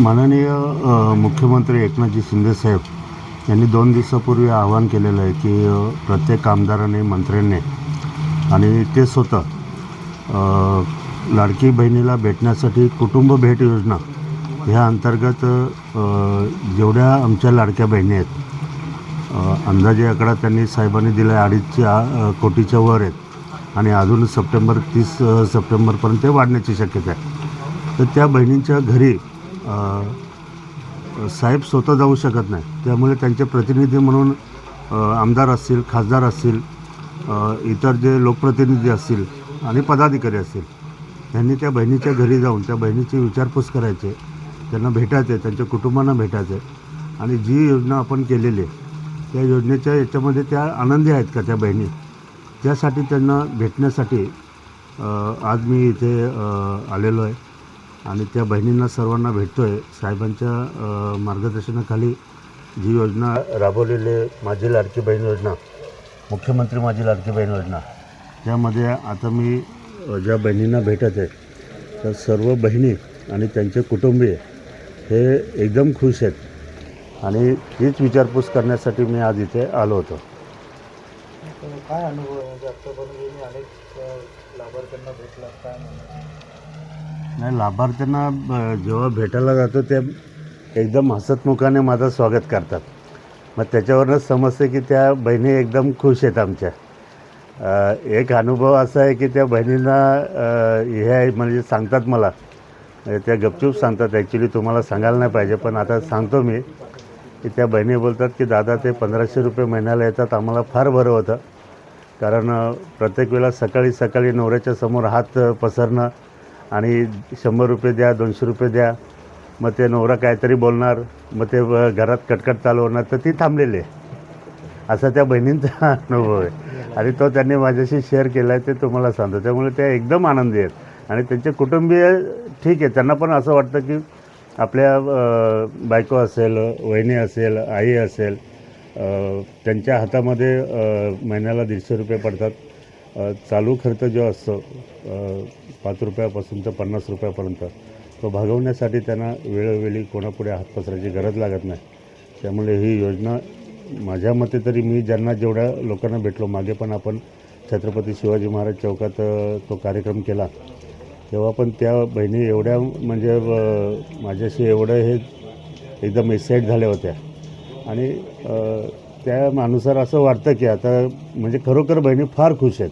माननीय मुख्यमंत्री एकनाथजी शिंदेसाहेब यांनी दोन दिवसापूर्वी आवाहन केलेलं आहे की प्रत्येक आमदाराने मंत्र्यांनी आणि ते स्वतः लाडकी बहिणीला भेटण्यासाठी कुटुंब भेट योजना ह्या अंतर्गत जेवढ्या आमच्या लाडक्या बहिणी आहेत अंदाजे आकडा त्यांनी साहेबांनी दिला आहे अडीचच्या कोटीच्या वर आहेत आणि अजून सप्टेंबर तीस सप्टेंबरपर्यंत ते वाढण्याची शक्यता आहे. तर त्या बहिणींच्या घरी साहेब स्वतः जाऊ शकत नाही. त्यामुळे त्यांचे प्रतिनिधी म्हणून आमदार असतील खासदार असतील इतर जे लोकप्रतिनिधी असतील आणि पदाधिकारी असतील त्यांनी त्या बहिणीच्या घरी जाऊन त्या बहिणीची विचारपूस करायचे त्यांना भेटायचे त्यांच्या कुटुंबांना भेटायचे. आणि जी योजना आपण केलेली आहे त्या योजनेच्या याच्यामध्ये त्या आनंदी आहेत का त्या बहिणी? त्यासाठी त्यांना भेटण्यासाठी आज मी इथे आलेलो आहे. आणि त्या बहिणींना सर्वांना भेटतो आहे साहेबांच्या मार्गदर्शनाखाली जी योजना राबवलेली आहे, माझी लाडकी बहीण योजना मुख्यमंत्री माझी लाडकी बहीण योजना त्यामध्ये आता मी ज्या बहिणींना भेटत आहे तर सर्व बहिणी आणि त्यांचे कुटुंबीय हे एकदम खुश आहेत. आणि तीच विचारपूस करण्यासाठी मी आज इथे आलो होतो. काय अनुभव आहे? म्हणजे आत्तापर्यंत अनेक लाभार्थ्यांना भेटला काय नाही लाभार्थ्यांना ब- जेव्हा भेटायला जातो ते एकदम हसतमुखाने माझं स्वागत करतात. मग त्याच्यावरूनच समजते की त्या बहिणी एकदम खुश आहेत आमच्या. एक अनुभव असा आहे की त्या बहिणींना हे आहे म्हणजे सांगतात मला. म्हणजे त्या गपचूप सांगतात. ॲक्च्युली तुम्हाला सांगायला नाही पाहिजे पण आता सांगतो मी. की त्या बहिणी बोलतात की दादा ते पंधराशे रुपये महिन्याला येतात. आम्हाला फार बरं होतं. कारण प्रत्येक वेळेला सकाळी सकाळी नवऱ्याच्या समोर हात पसरणं आणि शंभर रुपये द्या दोनशे रुपये द्या. मग ते नवरा काहीतरी बोलणार. मग ते घरात कटकट चालू होणार. तर ती थांबलेली आहे. असा त्या बहिणींचा अनुभव आहे. आणि तो त्यांनी माझ्याशी शेअर केला आहे ते तुम्हाला सांगतो. त्यामुळे ते एकदम आनंदी आहेत. आणि त्यांचे कुटुंबीय ठीक आहे. त्यांना पण असं वाटतं की आपल्या बायको असेल वहिनी असेल आई असेल त्यांच्या हातामध्ये महिन्याला दीडशे रुपये पडतात. चालू खर्च जो असतो पाच रुपयापासून तर पन्नास रुपयापर्यंत तो भागवण्यासाठी त्यांना वेळोवेळी कोणापुढे हात पसरायची गरज लागत नाही. त्यामुळे ही योजना माझ्या मते तरी मी ज्यांना जेवढ्या लोकांना भेटलो मागे पण आपण छत्रपती शिवाजी महाराज चौकात तो कार्यक्रम केला तेव्हा पण त्या बहिणी एवढ्या म्हणजे माझ्याशी एवढं हे एकदम एक्साईट झाल्या होत्या. आणि त्या माणूसावर असं वाटतं की आता म्हणजे खरोखर बहिणी फार खुश आहेत.